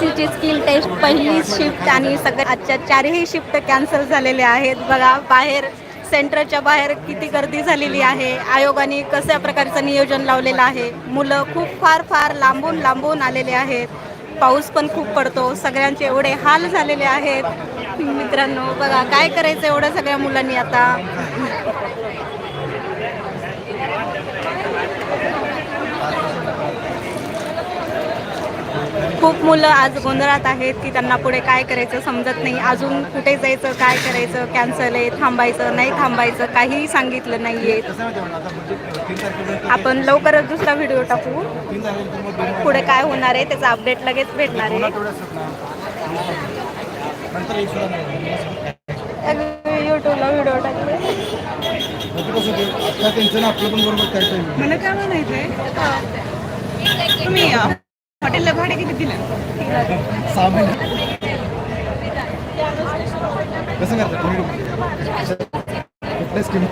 सीची skill taste पहिली shift आणि सगळ्या आजच्या चारही शिफ्ट कॅन्सल झालेल्या आहेत. बघा बाहेर सेंटरच्या बाहेर किती गर्दी झालेली आहे. आयोगाने कशा प्रकारचं नियोजन लावलेलं आहे? मुलं खूप फार फार लांबून लांबून आलेले आहेत. पाऊस पण खूप पडतो. सगळ्यांचे एवढे हाल झालेले आहेत. मित्रांनो बघा काय करायचं एवढं सगळ्या मुलांनी आता? खूप मुलं आज गोंधळात आहेत की त्यांना पुढे काय करायचं समजत नाही. अजून कुठे जायचं काय करायचं कॅन्सल आहे थांबायचं नाही थांबायचं काहीही सांगितलं नाही आहे आपण लवकरच दुसरा व्हिडिओ टाकू. पुढे काय होणार आहे त्याचा अपडेट लगेच भेटणार आहे. युट्यूबला व्हिडिओ टाकले. मला काय म्हणायचंय? तुम्ही हॉटेलला भाडे किती दिलं? सहा महिने. कसं करता तुम्ही? कुठल्या स्कीम